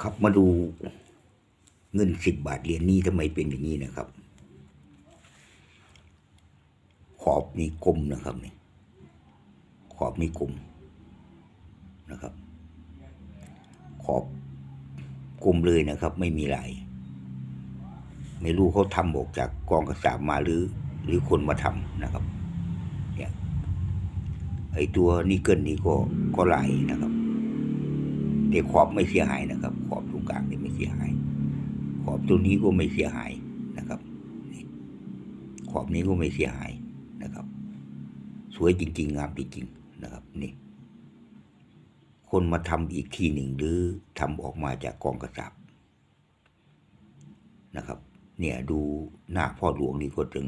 ครับมาดูเงินสิบบาทเหรียญนี้ทำไมเป็นอย่างนี้นะครับ ขอบนี่กลมนะครับนี่ขอบนี่กลมนะครับ ขอบกลมเลยนะครับ ไม่มีลายไม่รู้เขาทำออกจากกองกระสาบมาหรือ หรือคนมาทำนะครับเนี่ยไอตัวนิกเกิลนี่ก็ก็ลายนะครับ แต่ขอบไม่เสียหายนะครับ ขอบตรงกลางนี่ไม่เสียหาย ขอบตรงนี้ก็ไม่เสียหายนะครับขอบนี้ก็ไม่เสียหายนะครับ สวยจริง ๆ งามจริงๆนะครับนี่คนมาทำอีกทีหนึ่งหรือทำออกมาจากกองกระสับนะครับ เนี่ยดูหน้าพ่อหลวงนี่ก็จึง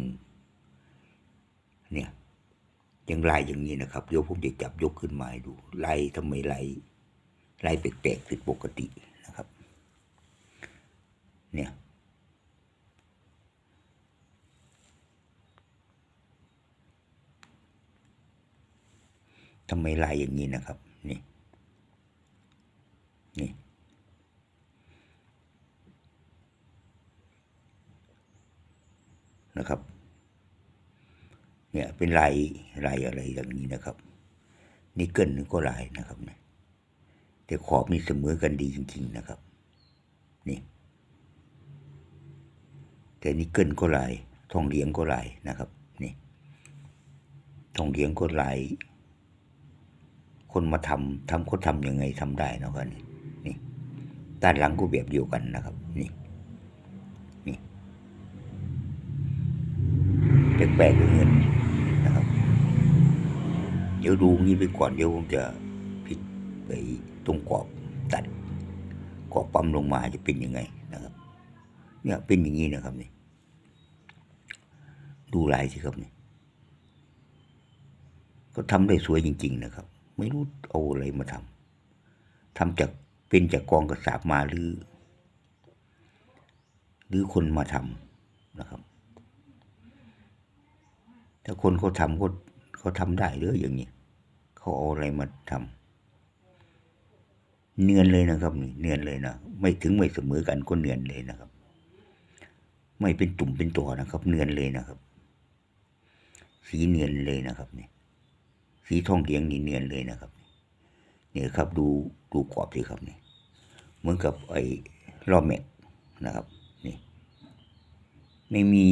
เนี่ยยังลายอย่างนี้นะครับ เดี๋ยวผมจะจับยกขึ้นมาดูลายทำไมลาย ลายแปลกๆผิดปกตินะครับ เนี่ยทำไมลายอย่างนี้นะครับ นี่ นี่ นะครับ เนี่ยเป็นลายลายอะไรอย่างนี้นะครับนิกเกิลก็ลายนะครับเนี่ย แต่ขอบนี่เสมอกันดีจริง ๆ นะครับ นี่ แต่นิกเกิลก็ลายทองเหลียงก็ลายนะครับ นี่ทองเหลียงก็ลาย คนมาทำทำเขาทำยังไงทำได้นะครับนี่นี่ด้านหลังก็แบบเดียวกันนะครับ นี่นี่แปลกๆเงินนะครับ เดี๋ยวดูงี้ไปก่อนเดี๋ยวผมจะพลิกไป ตรงกรอบตัดกรอบปั๊มลงมาจะเป็นยังไงนะครับเนี่ยเป็นอย่างนี้นะครับนี่ดูลายสิครับนี่ก็ทำได้สวยจริง ๆ นะครับ ไม่รู้เอาอะไรมาทำทำจากเป็นจากกองกระสาบมาหรือ หรือคนมาทำนะครับ ถ้าคนเขาทำเขาเขาทำได้หรืออย่างนี้เขาเอาอะไรมาทำ เนียนเลยนะครับนี่เนียนเลยนะไม่ถึงไม่เสมอกันก็เนียนเลยนะครับ ไม่เป็นตุ่มเป็นตัวนะครับ เนียนเลยนะครับ สีเนียนเลยนะครับนี่สีทองเหลียงนี่เนียนเลยนะครับเนี่ยครับดูดูกรอบสิครับนี่เหมือนกับไอ้ล้อแม็กนะครับนี่ไม่มี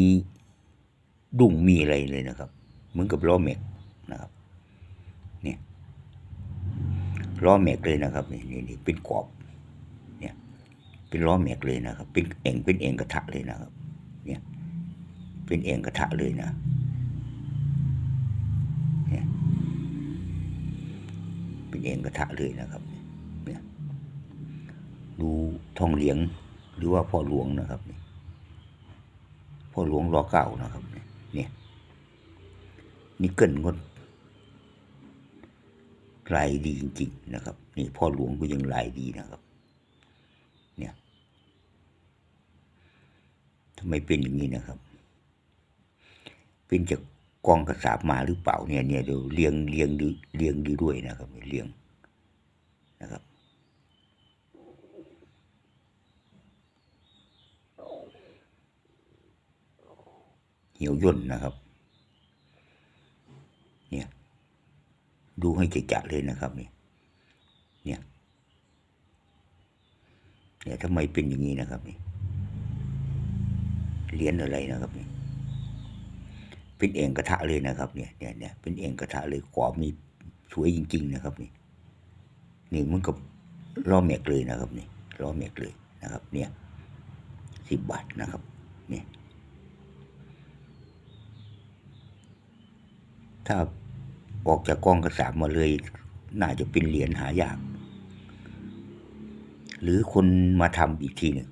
ดุ่งมีอะไรเลยนะครับ เหมือนกับล้อแม็กนะครับ เนี่ย ล้อแม็กเลยนะครับนี่นี่นเป็นกรอบเนี่ยเป็นล้อแม็กเลยนะครับ เป็นเอ่งเป็นเอ่งกระทะเลยนะครับ เนี่ยเป็นเอ่งกระทะเลยนะเนี่ยเป็นเองกระทะเลยนะครับเนี่ยดูทองเหลียงหรือว่าพ่อหลวงนะครับพ่อหลวงรอเก้านะครับเนี่ยนี่เกิลก็ ลายดีจริงๆนะครับ นี่พ่อหลวงก็ยังลายดีนะครับ เนี่ยทำไมเป็นอย่างนี้นะครับ เป็นจากกองกระสาบมาหรือเปล่าเนี่ยเนี่ยเดี๋ยวเลียงเลียงดูเลียงดูด้วยนะครับเลียงนะครับเหี่ยวย่นนะครับ เนี่ย ดูให้จะๆเลยนะครับเนี่ยเนี่ยเนี่ยทำไมเป็นอย่างนี้นะครับนี่เหรียญอะไรนะครับนี่เป็นเองกระทะเลยนะครับเนี่ยเนี่ยเนี่ยเป็นเองกระทะเลยกรอบมีสวยจริง ๆ นะครับนี่นี่มันกับล้อแม็กเลยนะครับนี่ล้อแม็กเลยนะครับ เนี่ยสิบบาทนะครับ เนี่ยถ้า ออกจากกองกระสาบมาเลย น่าจะเป็นเหรียญหายาก หรือคนมาทำอีกทีหนึ่ง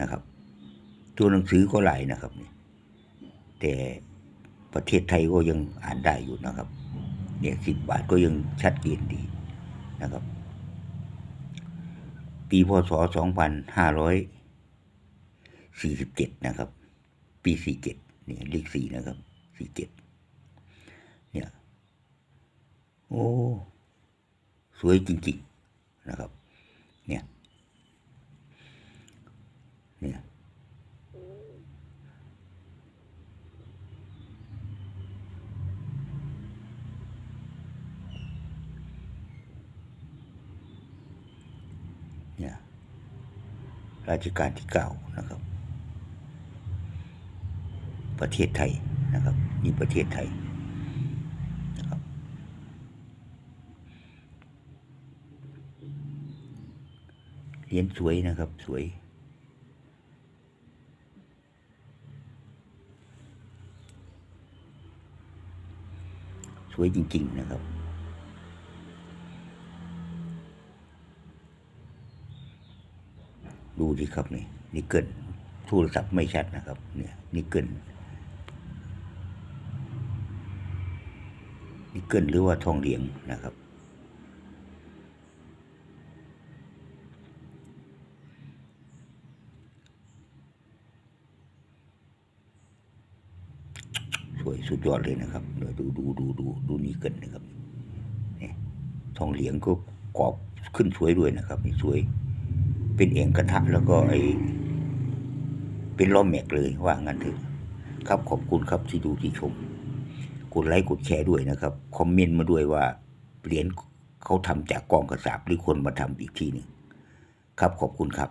นะครับ ตัวหนังสือก็หลายนะครับนี่แต่ประเทศไทยก็ยังอ่านได้อยู่นะครับ เนี่ยสิบบาทก็ยังชัดเจนดีนะครับ ปีพศสองพันห้าร้อยสี่สิบเจ็ดนะครับ ปีสี่เจ็ดเนี่ยเลขสี่นะครับสี่เจ็ดเนี่ย โอ้สวยจริงๆนะครับ เนี่ย เนี่ย เนี่ยราชการที่เก้านะครับ ประเทศไทยนะครับนี่ประเทศไทยนะครับ เหรียญสวยนะครับสวย สวยจริง ๆ นะครับดูดิครับนี่นี่เกินโทรศัพท์ไม่ชัดนะครับ เนี่ยนี่เกินนี่เกินหรือว่าทองเหลียงนะครับ สุดยอดเลยนะครับเดี๋ยวดูดูดูดูดูนี่เกินนะครับนี่ทองเหลียงก็กรอบขึ้นสวยด้วยนะครับนี่สวย เป็นเองกระทะแล้วก็ไอเป็นล้อมแม็กเลยว่างั้นเถอะครับขอบคุณครับที่ดูที่ชม กดไลค์กดแชร์ด้วยนะครับ คอมเมนต์มาด้วยว่าเหรียญเขาทำจากกองกระสาบหรือคนมาทำอีกทีหนึ่งครับขอบคุณครับ